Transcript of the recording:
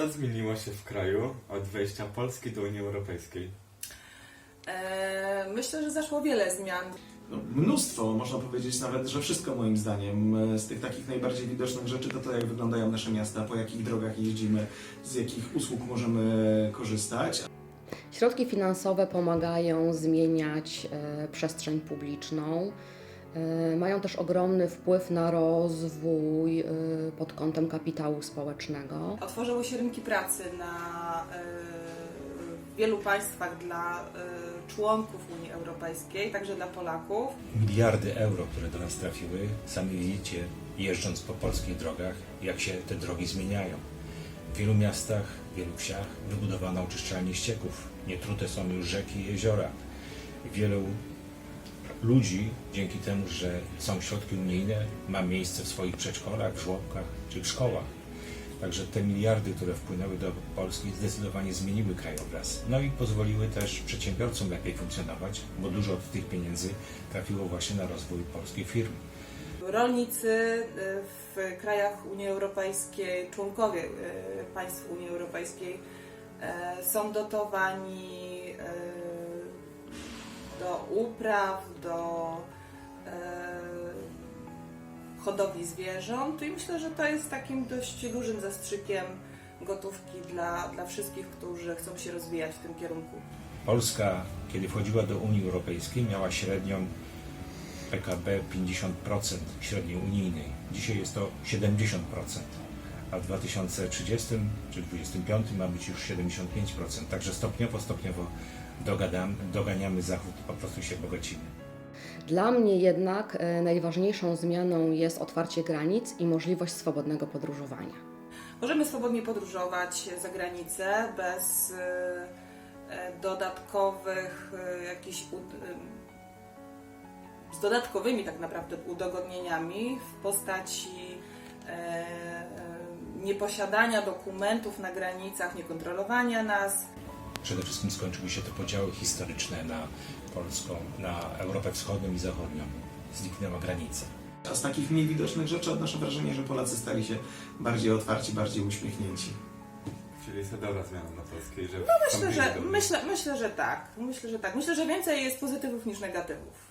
Co zmieniło się w kraju od wejścia Polski do Unii Europejskiej? E, myślę, że zaszło wiele zmian. No, mnóstwo, można powiedzieć nawet, że wszystko moim zdaniem. E, Z tych takich najbardziej widocznych rzeczy to to, jak wyglądają nasze miasta, po jakich drogach jeździmy, z jakich usług możemy korzystać. Środki finansowe pomagają zmieniać e, przestrzeń publiczną. E, mają też ogromny wpływ na rozwój e, pod kątem kapitału społecznego. Otworzyły się rynki pracy na, e, w wielu państwach dla członków Unii Europejskiej, także dla Polaków. miliardy euro, które do nas trafiły, sami widzicie, jeżdżąc po polskich drogach, jak się te drogi zmieniają. W wielu miastach, w wielu wsiach wybudowano oczyszczalnie ścieków. Nietrute są już rzeki i jeziora. Wielu ludzi, dzięki temu, że są środki unijne, ma miejsce w swoich przedszkolach, żłobkach czy w szkołach. Także te miliardy, które wpłynęły do Polski, zdecydowanie zmieniły krajobraz. No i pozwoliły też przedsiębiorcom lepiej funkcjonować, bo dużo od tych pieniędzy trafiło właśnie na rozwój polskiej firmy. Rolnicy e, w krajach Unii Europejskiej, członkowie e, państw Unii Europejskiej e, są dotowani do upraw, do e, hodowli zwierząt i myślę, że to jest takim dość dużym zastrzykiem gotówki dla, dla wszystkich, którzy chcą się rozwijać w tym kierunku. Polska, kiedy wchodziła do Unii Europejskiej, miała średnią PKB 50% średniej unijnej. Dzisiaj jest to 70%, a w 2030 czy 2025 ma być już 75%. Także stopniowo, stopniowo dogadam, doganiamy Zachód, po prostu się bogacimy. Dla mnie jednak e, najważniejszą zmianą jest otwarcie granic i możliwość swobodnego podróżowania. Możemy swobodnie podróżować za granicę bez e, e, dodatkowych jakichś z dodatkowymi tak naprawdę udogodnieniami w postaci nieposiadania dokumentów na granicach, niekontrolowania nas. Przede wszystkim skończyły się te podziały historyczne na Polską, na Europę Wschodnią i Zachodnią. Zniknęła granica. A z takich mniej widocznych rzeczy odnoszę wrażenie, że Polacy stali się bardziej otwarci, bardziej uśmiechnięci. Czyli jest dobra zmiana dla Polski, że Myślę, że, myślę, myślę, że tak. Myślę, że tak. Myślę, że więcej jest pozytywów niż negatywów.